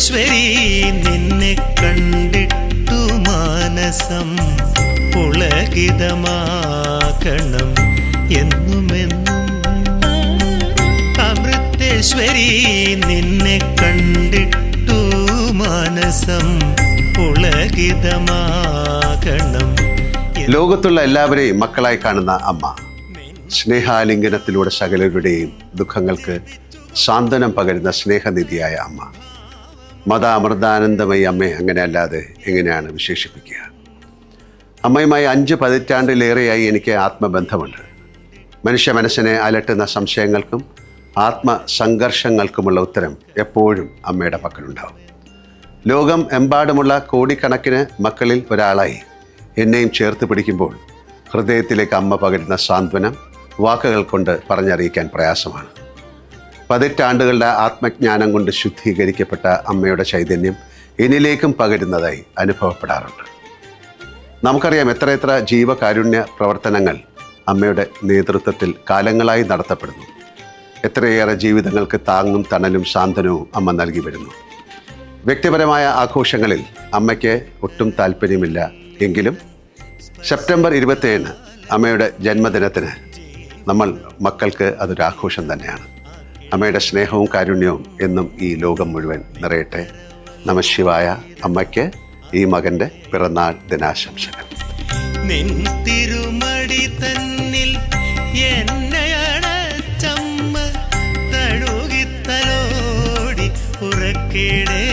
അമൃതേശ്വരി നിന്നെ കണ്ടിട്ടു മാനസം പുളകിതമാക്കണം എന്നുമെന്നും അമൃത്തേശ്വരി നിന്നെ കണ്ടിട്ടു മാനസം പുളകിതമാകണം. ലോകത്തുള്ള എല്ലാവരെയും മക്കളായി കാണുന്ന അമ്മ സ്നേഹാലിംഗനത്തിലൂടെ സകലരുടെയും ദുഃഖങ്ങൾക്ക് സാന്ത്വനം പകരുന്ന സ്നേഹനിധിയായ അമ്മ. മത അമൃതാനന്ദമയി അമ്മയെ അങ്ങനെ അല്ലാതെ എങ്ങനെയാണ് വിശേഷിപ്പിക്കുക? അമ്മയുമായി അഞ്ച് പതിറ്റാണ്ടിലേറെയായി എനിക്ക് ആത്മബന്ധമുണ്ട്. മനുഷ്യ മനസ്സിനെ അലട്ടുന്ന സംശയങ്ങൾക്കും ആത്മസംഘർഷങ്ങൾക്കുമുള്ള ഉത്തരം എപ്പോഴും അമ്മയുടെ പക്കലുണ്ടാവും. ലോകം എമ്പാടുമുള്ള കോടിക്കണക്കിന് മക്കളിൽ ഒരാളായി എന്നെയും ചേർത്ത് പിടിക്കുമ്പോൾ ഹൃദയത്തിലേക്ക് അമ്മ പകരുന്ന സാന്ത്വനം വാക്കുകൾ കൊണ്ട് പറഞ്ഞറിയിക്കാൻ പ്രയാസമാണ്. പതിറ്റാണ്ടുകളുടെ ആത്മജ്ഞാനം കൊണ്ട് ശുദ്ധീകരിക്കപ്പെട്ട അമ്മയുടെ ചൈതന്യം എന്നിലേക്കും പകരുന്നതായി അനുഭവപ്പെടാറുണ്ട്. നമുക്കറിയാം എത്രയെത്ര ജീവകാരുണ്യ പ്രവർത്തനങ്ങൾ അമ്മയുടെ നേതൃത്വത്തിൽ കാലങ്ങളായി നടത്തപ്പെടുന്നു. എത്രയേറെ ജീവിതങ്ങൾക്ക് താങ്ങും തണലും സാന്ത്വനവും അമ്മ നൽകി വരുന്നു. വ്യക്തിപരമായ ആഘോഷങ്ങളിൽ അമ്മയ്ക്ക് ഒട്ടും താല്പര്യമില്ല എങ്കിലും സെപ്റ്റംബർ ഇരുപത്തേഴിന് അമ്മയുടെ ജന്മദിനത്തിന് നമ്മൾ മക്കൾക്ക് അതൊരു ആഘോഷം തന്നെയാണ്. അമ്മയുടെ സ്നേഹവും കാരുണ്യവും എന്നും ഈ ലോകം മുഴുവൻ നിറയട്ടെ. നമശിവായ അമ്മയ്ക്ക് ഈ മകന്റെ പിറന്നാൾ ദിനാശംസകൾ. തിരുമടി തന്നിൽ തഴുകിത്തലോടി ഉറക്കിടേ